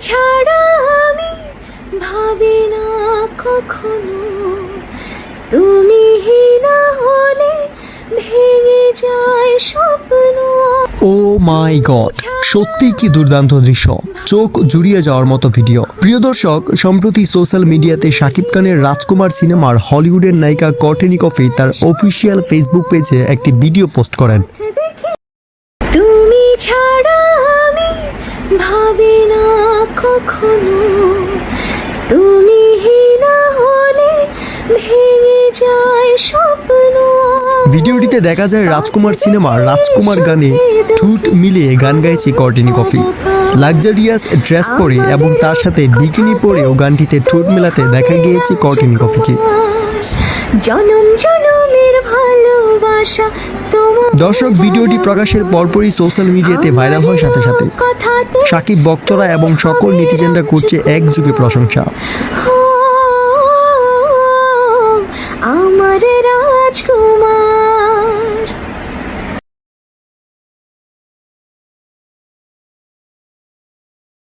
ছাড়া আমি ভাবি না কখনো। তুমি না হলে ভেঙে যায় স্বপ্ন। ও মাই গড সত্যি কি দুর্দান্ত দৃশ্য। চোখ জুড়িয়ে যাওয়ার মতো ভিডিও। প্রিয় দর্শক সম্প্রতি সোশ্যাল মিডিয়াতে শাকিব খানের রাজকুমার সিনেমার হলিউডের নায়িকা কর্টেনি কফি তার অফিসিয়াল ফেসবুক পেজে একটি ভিডিও পোস্ট করেন। তুমি ছাড়া কখনো তুমি না হলে ভেঙে যায় স্বপ্ন। ভিডিওটিতে দেখা যায় রাজকুমার সিনেমার রাজকুমার গানে ঠুট মিলিয়ে গান গাইছে কর্টিনি কফি। লাক্সারিয়াস ড্রেস পরে এবং তার সাথে বিকিনি পরেও গানটিতে ঠোঁট মেলাতে দেখা গিয়েছে কর্টিনি কফিকে। জনম জনমের ভালোবাসা দর্শক ভিডিওটি প্রকাশের পরপরই সোশ্যাল মিডিয়াতে ভাইরাল হয় সাথে সাথে। সাকিব বক্তরা এবং সকল নেটিজেনরা করছে একযুগে প্রশংসা।